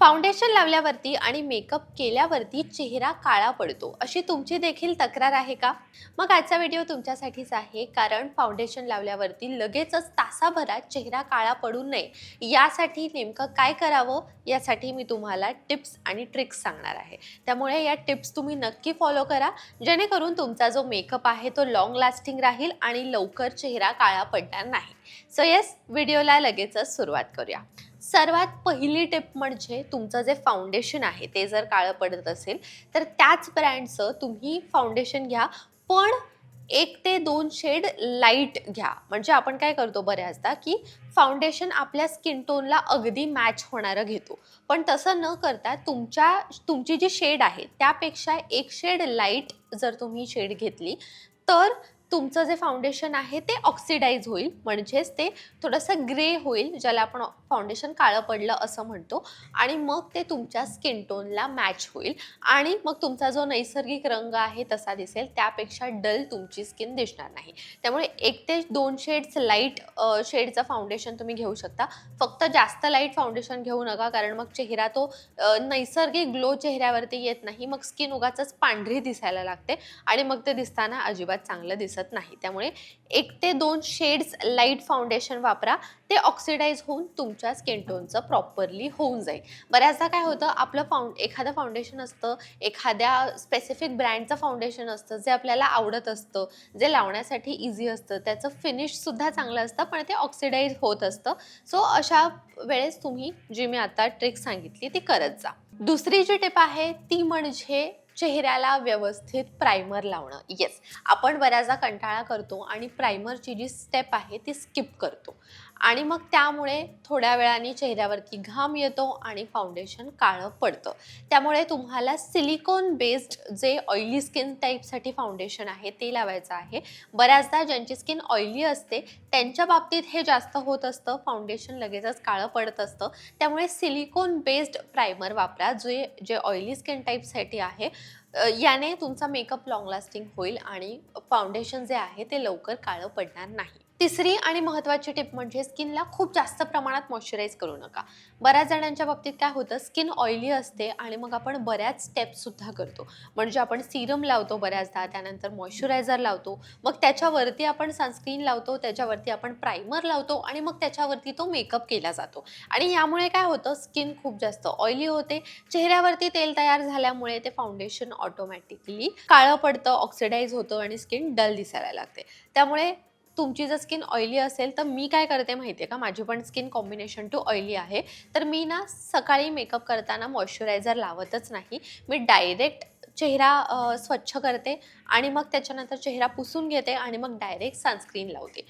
Foundation लावल्यावरती आणि makeup केल्यावरती चेहरा काळा पडतो. अशी तुमची देखील तक्रार आहे का? मग आजचा व्हिडिओ तुमच्यासाठीच आहे कारण फाउंडेशन लावल्यावरती लगेचच तासाभरात चेहरा काळा पडू नये. यासाठी नेमकं काय करावं? यासाठी मी तुम्हाला टिप्स आणि ट्रिक्स सांगणार आहे. त्यामुळे या टिप्स तुम्ही नक्की फॉलो करा. जेणेकरून तुमचा जो मेकअप आहे तो लॉंग लास्टिंग राहील आणि लवकर चेहरा काळा पडणार नाही. सो येस व्हिडिओला लगेचच सुरुवात करूया. सर्वात पहिली टिप म्हणजे तुमचं जे फाउंडेशन आहे ते जर काळं पडत असेल तर त्याच ब्रँडचं तुम्ही फाउंडेशन घ्या. पण एक ते दोन शेड लाइट घ्या. म्हणजे आपण काय करतो बऱ्याचदा की फाउंडेशन आपल्या स्किन टोनला अगदी मॅच होणारं घेतो. पण तसं न करता तुमच्या तुमची जी शेड आहे त्यापेक्षा एक शेड लाइट जर तुम्ही शेड घेतली तर तुमचं जे फाउंडेशन आहे ते ऑक्सिडाईज होईल. म्हणजेच ते थोडंसं ग्रे होईल ज्याला आपण फाउंडेशन काळं पडलं असं म्हणतो. आणि मग ते तुमच्या स्किन टोनला मॅच होईल. आणि मग तुमचा जो नैसर्गिक रंग आहे तसा दिसेल. त्यापेक्षा डल तुमची स्किन दिसणार नाही. त्यामुळे एक ते दोन शेड्स लाइट शेडचं फाउंडेशन तुम्ही घेऊ शकता. फक्त जास्त लाइट फाउंडेशन घेऊ नका कारण मग चेहरा तो नैसर्गिक ग्लो चेहऱ्यावरती येत नाही. मग स्किन उगाच पांढरी दिसायला लागते. आणि मग ते दिसताना अजिबात चांगलं दिसत नाही. त्यामुळे एक ते दोन शेड्स लाइट फाउंडेशन वापरा. ते ऑक्सिडाईज होऊन तुमच्या स्किन टोनचं प्रॉपरली होऊन जाईल. बऱ्याचदा काय होतं आपलं फाउंड एखादं फाउंडेशन असतं एखाद्या स्पेसिफिक ब्रँडचं फाउंडेशन असतं जे आपल्याला आवडत असतं जे लावण्यासाठी इझी असतं त्याचं फिनिशसुद्धा चांगलं असतं पण ते ऑक्सिडाईज होत असतं. सो अशा वेळेस तुम्ही जी मी आता ट्रिक सांगितली ती करत जा. दुसरी जी टिप आहे ती म्हणजे चेहऱ्याला व्यवस्थित प्रायमर लावणं. येस आपण बऱ्याचदा कंटाळा करतो आणि प्रायमरची जी स्टेप आहे ती स्किप करतो. आणि मग त्यामुळे थोड्या वेळाने चेहऱ्यावरती घाम येतो आणि फाउंडेशन काळं पडतं. त्यामुळे तुम्हाला सिलिकॉन बेस्ड जे ऑइली स्किन टाईपसाठी फाउंडेशन आहे ते लावायचं आहे. बऱ्याचदा ज्यांची स्किन ऑइली असते त्यांच्या बाबतीत हे जास्त होत असतं. फाउंडेशन लगेचच काळं पडत असतं. त्यामुळे सिलिकॉन बेस्ड प्रायमर वापरा जे जे ऑइली स्किन टाईपसाठी आहे. याने तुमचा मेकअप लॉंग लास्टिंग होईल आणि फाउंडेशन जे आहे ते लवकर काळं पडणार नाही. तिसरी आणि महत्त्वाची टिप म्हणजे स्किनला खूप जास्त प्रमाणात मॉइश्चराईज करू नका. बऱ्याच जणांच्या बाबतीत काय होतं स्किन ऑइली असते आणि मग आपण बऱ्याच स्टेप्ससुद्धा करतो. म्हणजे आपण सिरम लावतो बऱ्याचदा त्यानंतर मॉइश्चरायझर लावतो मग त्याच्यावरती आपण सनस्क्रीन लावतो त्याच्यावरती आपण प्रायमर लावतो आणि मग त्याच्यावरती तो मेकअप केला जातो. आणि यामुळे काय होतं स्किन खूप जास्त ऑइली होते. चेहऱ्यावरती तेल तयार झाल्यामुळे ते फाउंडेशन ऑटोमॅटिकली काळं पडतं ऑक्सिडाईज होतं आणि स्किन डल दिसायला लागते. त्यामुळे तुमची जर स्किन ऑइली असेल तर मी काय करते माहिती आहे का? माझी पण स्किन कॉम्बिनेशन टू ऑइली आहे. तर मी ना सकाळी मेकअप करताना मॉइश्चरायझर लावतच नाही. मी डायरेक्ट चेहरा स्वच्छ करते आणि मग त्याच्यानंतर चेहरा पुसून घेते आणि मग डायरेक्ट सनस्क्रीन लावते.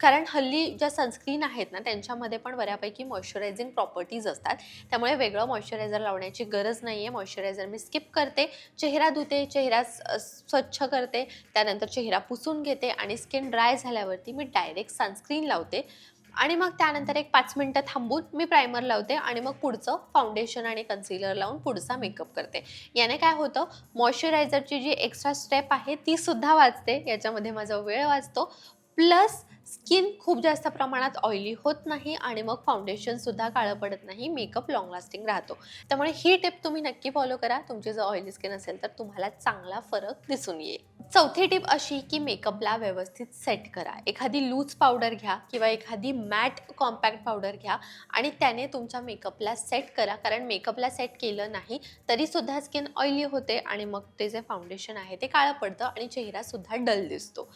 कारण हल्ली ज्या सनस्क्रीन आहेत ना त्यांच्यामध्ये पण बऱ्यापैकी मॉइश्चरायझिंग प्रॉपर्टीज असतात. त्यामुळे वेगळं मॉइश्चरायझर लावण्याची गरज नाही आहे मॉइश्चरायझर मी स्किप करते. चेहरा धुते चेहरा स्वच्छ करते. त्यानंतर चेहरा पुसून घेते आणि स्किन ड्राय झाल्यावरती मी डायरेक्ट सनस्क्रीन लावते. आणि मग त्यानंतर एक पाच मिनटं थांबून मी प्रायमर लावते आणि मग पुढचं फाउंडेशन आणि कन्सिलर लावून पुढचा मेकअप करते. याने काय होतं मॉइश्चरायझरची जी एक्स्ट्रा स्टेप आहे ती सुद्धा वाचते याच्यामध्ये माझा वेळ वाचतो. प्लस स्किन खूप जास्त प्रमाणात ऑइली होत नाही आणि मग फाउंडेशनसुद्धा काळं पडत नाही. मेकअप लॉंग लास्टिंग राहतो. त्यामुळे ही टिप तुम्ही नक्की फॉलो करा. तुमची जर ऑइली स्किन असेल तर तुम्हाला चांगला फरक दिसून येईल. चौथी टिप अशी की मेकअपला व्यवस्थित सेट करा. एखादी लूज पावडर घ्या किंवा एखादी मॅट कॉम्पॅक्ट पावडर घ्या आणि त्याने तुमच्या मेकअपला सेट करा. कारण मेकअपला सेट केलं नाही तरीसुद्धा स्किन ऑइली होते आणि मग ते जे फाउंडेशन आहे ते काळं पडतं आणि चेहरासुद्धा डल दिसतो.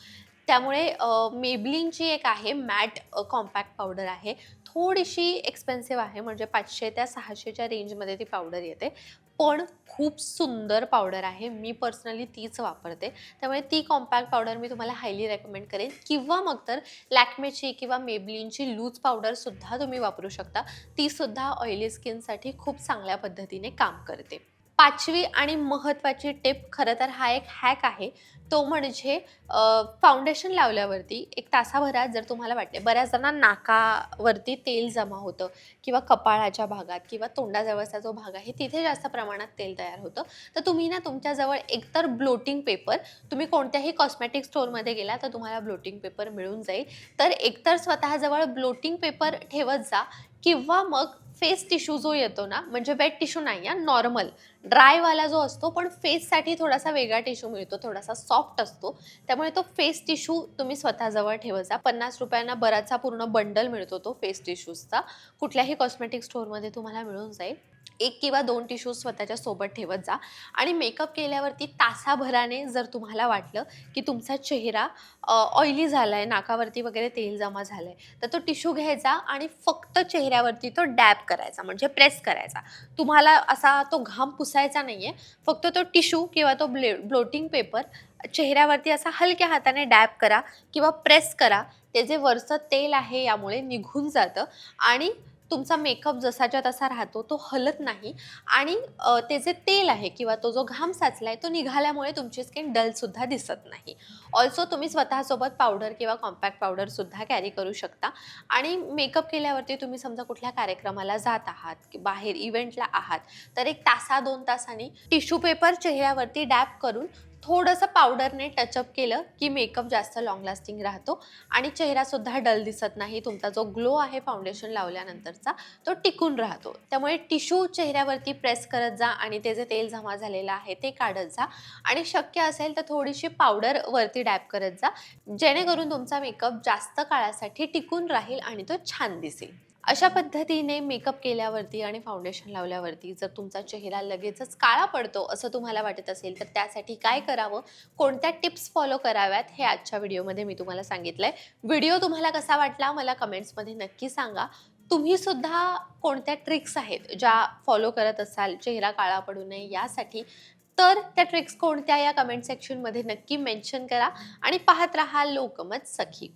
त्यामुळे मेबलिनची एक आहे मॅट कॉम्पॅक्ट पावडर आहे. थोडीशी एक्सपेन्सिव्ह आहे म्हणजे पाचशे त्या सहाशेच्या रेंजमध्ये ती पावडर येते. पण खूप सुंदर पावडर आहे. मी पर्सनली तीच वापरते. त्यामुळे ती कॉम्पॅक्ट पावडर मी तुम्हाला हायली रेकमेंड करेन. किंवा मग तर लॅक्मेची किंवा मेबलिनची लूज पावडरसुद्धा तुम्ही वापरू शकता. तीसुद्धा ऑइली स्किनसाठी खूप चांगल्या पद्धतीने काम करते. पाचवी आणि महत्त्वाची टिप खरं तर हा एक हॅक आहे. तो म्हणजे फाउंडेशन लावल्यावरती एक तासाभरात जर तुम्हाला वाटते बऱ्याच जणांना नाकावरती तेल जमा होतं किंवा कपाळाच्या भागात किंवा तोंडाजवळचा जो भाग आहे तिथे जास्त प्रमाणात तेल तयार होतं. तर तुम्ही ना तुमच्याजवळ एकतर ब्लोटिंग पेपर तुम्ही कोणत्याही कॉस्मेटिक स्टोअरमध्ये गेला तर तुम्हाला ब्लोटिंग पेपर मिळून जाईल. तर एकतर स्वतःजवळ ब्लोटिंग पेपर ठेवत जा किंवा मग फेस टिश्यू जो येतो ना म्हणजे वेट टिश्यू नाही आहे नॉर्मल. ड्रायवाला जो असतो पण फेससाठी थोडासा वेगळा टिश्यू मिळतो थोडासा सॉफ्ट असतो. त्यामुळे तो फेस टिश्यू तुम्ही स्वतःजवळ ठेवत जा पन्नास रुपयांना बराचसा पूर्ण बंडल मिळतो तो फेस टिश्यूजचा. कुठल्याही कॉस्मेटिक स्टोअरमध्ये तुम्हाला मिळून जाईल. एक किंवा दोन टिश्यू स्वतःच्या सोबत ठेवत जा. आणि मेकअप केल्यावरती तासाभराने जर तुम्हाला वाटलं की तुमचा चेहरा ऑइली झाला आहे नाकावरती वगैरे तेल जमा झालं आहे तर तो टिश्यू घ्यायचा आणि फक्त चेहऱ्यावरती तो डॅप करायचा म्हणजे प्रेस करायचा. तुम्हाला असा तो घाम पुसायचा नाही आहे फक्त तो टिश्यू किंवा तो ब्ले ब्लोटिंग पेपर चेहऱ्यावरती असा हलक्या हाताने डॅप करा किंवा प्रेस करा. ते जे वरचं तेल आहे यामुळे निघून जातं आणि तुमचा मेकअप जसाच्या तसा राहतो तो हलत नाही. आणि ते जे तेल आहे किंवा तो जो घाम साचला आहे तो निघाल्यामुळे तुमची स्किन डलसुद्धा दिसत नाही. ऑल्सो तुम्ही स्वतःसोबत पावडर किंवा कॉम्पॅक्ट पावडरसुद्धा कॅरी करू शकता. आणि मेकअप केल्यावरती तुम्ही समजा कुठल्या कार्यक्रमाला जात आहात की बाहेर इव्हेंटला आहात तर एक तासा दोन तासांनी टिश्यू पेपर चेहऱ्यावरती डॅप करून थोडंसं पावडरने टचअप केलं की मेकअप जास्त लॉंग लास्टिंग राहतो. आणि चेहरासुद्धा डल दिसत नाही. तुमचा जो ग्लो आहे फाउंडेशन लावल्यानंतरचा तो टिकून राहतो. त्यामुळे टिश्यू चेहऱ्यावरती प्रेस करत जा आणि ते जे तेल जमा झालेलं आहे ते काढत जा. आणि शक्य असेल तर थोडीशी पावडर वरती डॅप करत जा. जेणेकरून तुमचा मेकअप जास्त काळासाठी टिकून राहील आणि तो छान दिसेल. अशा पद्धतीने मेकअप केल्यावरती आणि फाउंडेशन लावल्यावरती जर तुमचा चेहरा लगेचच काळा पडतो असं तुम्हाला वाटत असेल तर त्यासाठी काय करावं? कोणत्या टिप्स फॉलो कराव्यात? हे आजच्या व्हिडिओमध्ये मी तुम्हाला सांगितलं आहे व्हिडिओ तुम्हाला कसा वाटला मला कमेंट्समध्ये नक्की सांगा. तुम्ही सुद्धा कोणत्या ट्रिक्स आहेत ज्या फॉलो करत असाल चेहरा काळा पडू नये यासाठी? तर त्या ट्रिक्स कोणत्या? या कमेंट सेक्शनमध्ये नक्की मेन्शन करा आणि पाहत राहा लोकमत सखी.